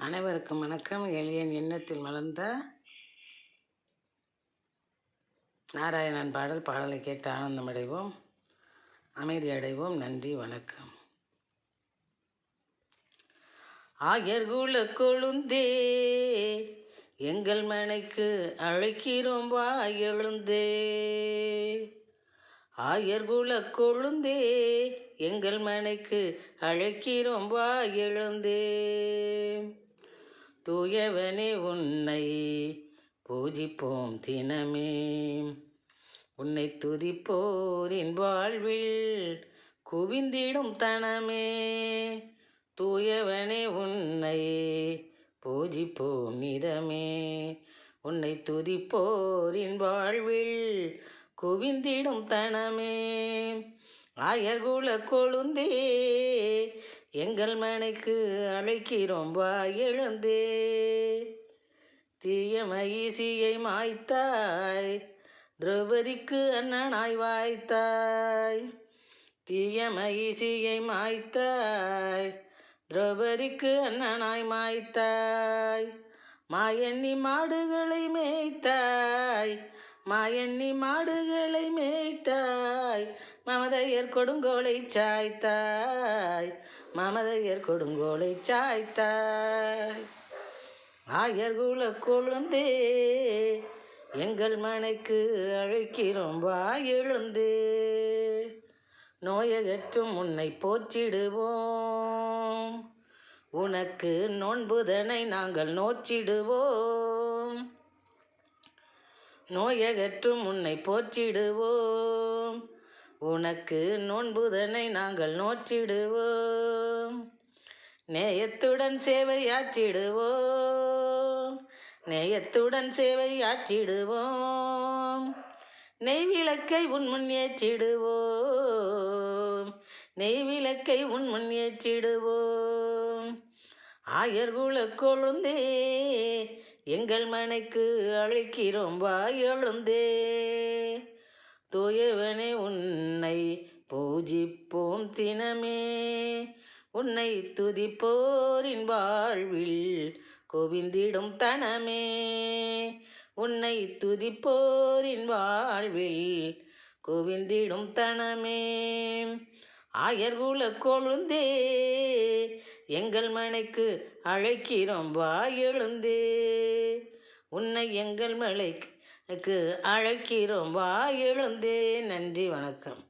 அனைவருக்கும் வணக்கம். எளியன் எண்ணத்தில் மலர்ந்த நாராயணன் பாடல் பாடலை கேட்டு ஆனந்தமடைவோம். அமைதி அடைவோம். நன்றி வணக்கம். ஆயர்குல கொழுந்தே எங்கள் மனைக்கு அழைக்கிறோம் வா எழுந்தே. ஆயர்குல கொழுந்தே எங்கள் மனைக்கு அழைக்கிறோம் வா எழுந்தே. தூயவனே உன்னை பூஜிப்போம் தினமே. உன்னை துதிப்போரின் வாழ்வில் குவிந்திடும் தனமே. தூயவனே உன்னை பூஜிப்போம் நிதமே உன்னை துதிப்போரின் வாழ்வில் குவிந்திடும் தனமே. ஆயர்குல கொழுந்தே எங்கள் மனைக்கு அழைக்கிறோம் வா எழுந்தே. தீய மகிழ்ச்சியை மாய்த்தாய் திரௌபதிக்கு அண்ணனாய் வாய்த்தாய். தீய மகிழ்ச்சியை மாய்த்தாய் திரௌபதிக்கு அண்ணனாய் மாய்த்தாய். மாயண்ணி மாடுகளை மேய்த்தாய் மாயண்ணி மாடுகளை மேய்த்தாய் மமதையர் கொடுங்கோலை சாய்த்தாய் மமதையர் கொடுங்கோலை சாய்த்தாய். ஆயர்குல கொழுந்தே எங்கள் மனைக்கு அழைக்கிறோம் வா எழுந்தே. நோயகற்றும் உன்னை போற்றிடுவோம். உனக்கு நோன்புதனை நாங்கள் நோச்சிடுவோம் நோயகற்றும் உன்னை போற்றிடுவோம். உனக்கு நோன்புதனை நாங்கள் நோற்றிடுவோம். நேயத்துடன் சேவையாற்றிடுவோம். நேயத்துடன் சேவையாற்றிடுவோம். நெய் விளக்கை உன் முன் ஏற்றிடுவோம். நெய் விளக்கை உன் முன் ஏற்றிடுவோம். ஆயர்குல கொழுந்தே எங்கள் மனைக்கு அழைக்கிறோம் வா எழுந்தே. தூயவனே உன்னை பூஜிப்போம் தினமே. உன்னை துதிப்போரின் வாழ்வில் குவிந்திடும் தனமே. உன்னை துதிப்போரின் வாழ்வில் குவிந்திடும் தனமே. ஆயர்குல கொழுந்தே எங்கள் மனைக்கு அழைக்கிறோம் வா எழுந்தே. உன்னை எங்கள் மலைக்கு அழைக்கிறோம் வா எழுந்தே. நன்றி வணக்கம்.